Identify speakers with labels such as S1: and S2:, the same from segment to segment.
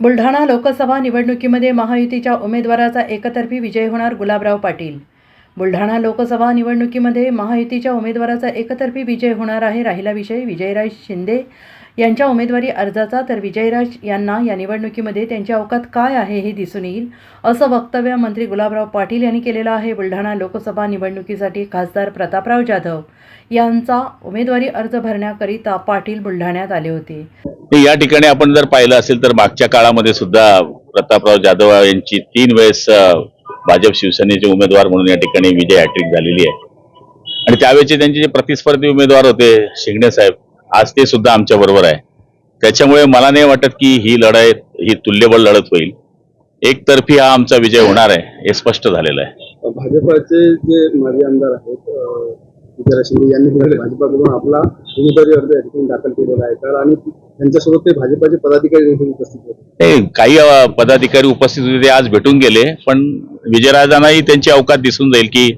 S1: बुलढाणा लोकसभा निवडणुकीमध्ये महायुतीच्या उमेदवाराचा एकतर्फी विजय होणार गुलाबराव पाटील. बुलढाणा लोकसभा निवडणुकीमध्ये महायुतीच्या उमेदवाराचा एकतर्फी विजय होणार आहे राहिला विषय विजयराज शिंदे यांच्या उमेदवारी अर्जाचा. तर विजयराज यांना या निवडणुकीमध्ये त्यांची अवकात काय आहे हे दिसून येईल असं वक्तव्य मंत्री गुलाबराव पाटील यांनी केलेलं आहे. बुलढाणा लोकसभा निवडणुकीसाठी खासदार प्रतापराव जाधव यांचा उमेदवारी अर्ज भरण्याकरिता पाटील बुलढाण्यात आले होते.
S2: या ठिकाणी आपण जर पाहिलं असेल तर मागच्या काळामध्ये सुद्धा प्रतापराव जाधव यांची तीन वेळेस भाजप शिवसेनेचे उमेदवार म्हणून या ठिकाणी विजय हॅट्रिक झालेली आहे. आणि त्यावेळेचे त्यांचे जे प्रतिस्पर्धी उमेदवार होते शिंगणे साहेब आज ते सुद्धा आमच्या बरोबर आहे. त्याच्यामुळे मला नाही वाटत की ही लढाई ही तुल्यबळ लढत होईल. एकतर्फी हा आमचा विजय होणार आहे हे स्पष्ट झालेलं आहे.
S3: भाजपाचे जे माजी आमदार आहेत विजयराज शिंदे यांनी भाजपाकडून आपला उमेदवारी अर्ज या ठिकाणी दाखल केलेला आहे. तर आणि त्यांच्यासोबत ते भाजपाचे पदाधिकारी देखील उपस्थित होते.
S2: हे काही पदाधिकारी उपस्थित होते ते आज भेटून गेले पण विजयराजांनाही त्यांची अवकात दिसून जाईल की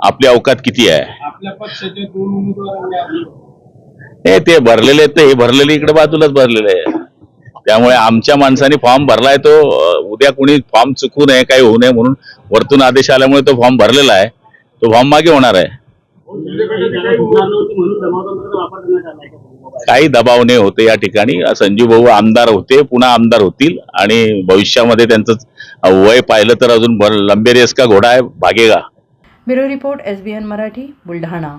S2: आपली अवकात किती आहे.
S3: आपल्या पक्षाचे दोन उमेदवार
S2: हे ते भरलेले आहेत ते हे भरलेले इकडे बाजूलाच भरलेले आहे त्यामुळे आमच्या माणसाने फॉर्म भरलाय तो उद्या कोणी फॉर्म चुकू नये काही होऊ नये म्हणून वरतून आदेश आल्यामुळे तो फॉर्म भरलेला आहे. तो फॉर्म मागे होणार आहे. काही दबाव नाही होते या ठिकाणी. संजीव भाऊ आमदार होते पुन्हा आमदार होतील आणि भविष्यामध्ये त्यांचं वय पाहिलं तर अजून लंबेरेस का घोडा आहे भागेगा
S1: bureau report S B N Marathi Buldhana.